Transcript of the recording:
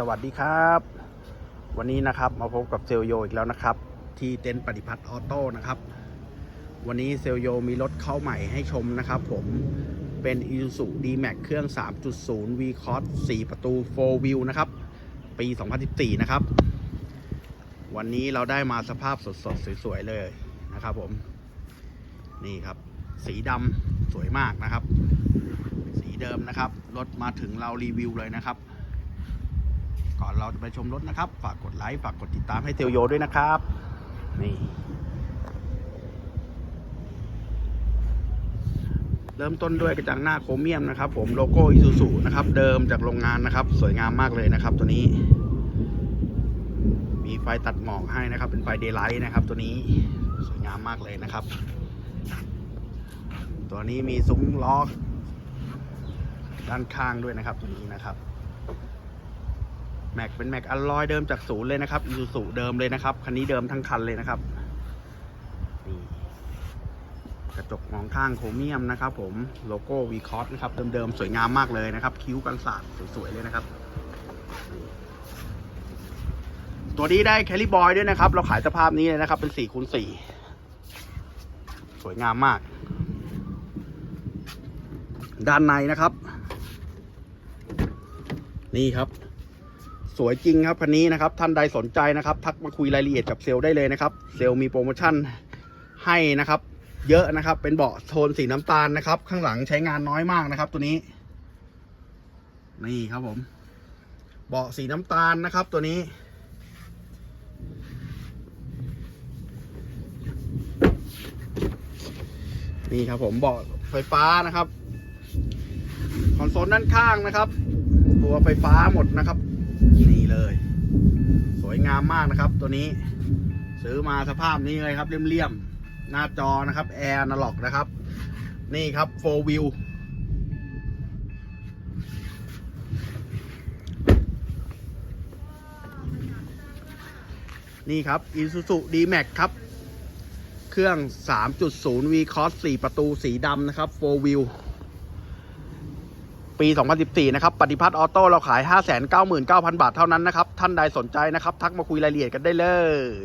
สวัสดีครับ วันนี้นะครับมาพบกับเซลโยอีกแล้วนะครับ ที่เต็นท์ปฏิพัฒน์ออโต้นะครับ วันนี้เซลโยมีรถเข้าใหม่ให้ชมนะครับ ผมเป็น i s u z u D-Max เครื่อง 3.0 V Cross 4 ประตู 4 Wheel นะครับ ปี 2014 นะครับ วันนี้เราได้มาสภาพสดๆ สวยๆ เลยนะครับผม นี่ครับ สีดำสวยมากนะครับ สีเดิมนะครับ รถมาถึงเรารีวิวเลยนะครับ ก่อนเราจะไปชมรถนะครับ ฝากกดไลค์ฝากกดติดตามให้เตียวโยด้วยนะครับนี่เริ่มต้นด้วยกระจังหน้าโครเมียมนะครับ ผมโลโก้อิซูซุนะครับ เดิมจากโรงงานนะครับ สวยงามมากเลยนะครับ ตัวนี้ มีไฟตัดหมอกให้นะครับ เป็นไฟเดย์ไลท์นะครับ ตัวนี้สวยงามมากเลยนะครับ ตัวนี้มีซุ้มล้อด้านข้างด้วยนะครับ ตัวนี้นะครับ แม็กเป็นแม็กอลลอยเดิมจากศูนย์เลยนะครับอีซูซูเดิมเลยนะครับ คันนี้เดิมทั้งคันเลยนะครับนี่กระจกมองข้างโครเมียมนะครับ ผมโลโก้วีคอสนะครับเดิมๆสวยงามมากเลยนะครับ คิ้วกันสาดสวยๆเลยนะครับตัวนี้ได้แคลิบอยด้วยนะครับ เราขายสภาพนี้เลยนะครับ เป็น4คูณ4สวยงามมาก ด้านในนะครับ นี่ครับ สวยจริงครับคันนี้นะครับ ท่านใดสนใจนะครับ ทักมาคุยรายละเอียดกับเซลล์ได้เลยนะครับ เซลล์มีโปรโมชั่นให้นะครับ เยอะนะครับ เป็นเบาะโทนสีน้ำตาลนะครับ ข้างหลังใช้งานน้อยมากนะครับ ตัวนี้ นี่ครับผม เบาะสีน้ำตาลนะครับ ตัวนี้ นี่ครับผมเบาะไฟฟ้านะครับ คอนโซลด้านข้างนะครับ ตัวไฟฟ้าหมดนะครับ นี่เลย สวยงามมากนะครับ ตัวนี้ ซื้อมาสภาพนี้เลยครับเลี่ยมๆ หน้าจอนะครับแอร์นาล็อกนะครับ นี่ครับโฟวิวนี่ครับ Isuzu D-Max ครับ เครื่อง 3.0 V Cross 4 ประตูสีดำนะครับ 4 Wheel ปี 2014 นะครับ ปฏิพัฒน์ออโต้เราขาย 599,000 บาทเท่านั้นนะครับ ท่านใดสนใจนะครับ ทักมาคุยรายละเอียดกันได้เลย